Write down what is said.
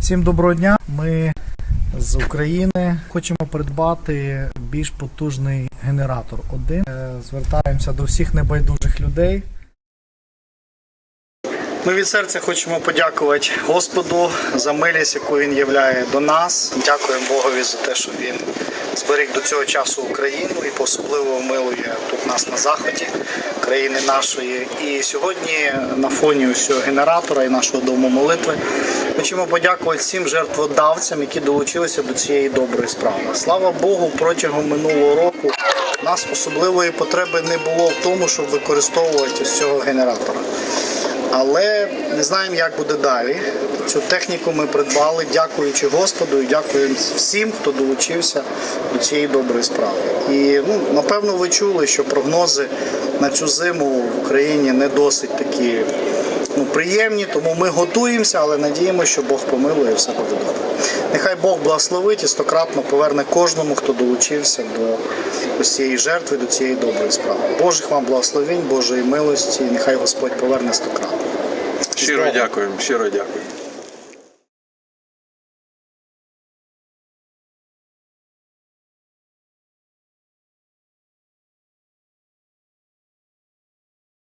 Всім доброго дня. Ми з України хочемо придбати більш потужний генератор. Один Е, звертаємося до всіх небайдужих людей. Ми від серця хочемо подякувати Господу за милість, яку він являє до нас. Дякуємо Богові за те, що він зберіг до цього часу Україну і особливо милує тут нас на заході країни нашої. І сьогодні на фоні усього генератора і нашого дому молитви хочемо подякувати всім жертводавцям, які долучилися до цієї доброї справи. Слава Богу, протягом минулого року у нас особливої потреби не було в тому, щоб використовувати ось цього генератора. Але не знаємо, як буде далі. Цю техніку ми придбали, дякуючи Господу і дякуємо всім, хто долучився до цієї доброї справи. І ну, напевно, ви чули, що прогнози на цю зиму в Україні не досить такі ну, приємні, тому ми готуємося, але надіємося, що Бог помилує і все буде добре. Нехай Бог благословить і стократно поверне кожному, хто долучився до ось цієї жертви, до цієї доброї справи. Божих вам благословень, Божої милості, і нехай Господь поверне стократно. Щиро дякуємо, щиро дякуємо.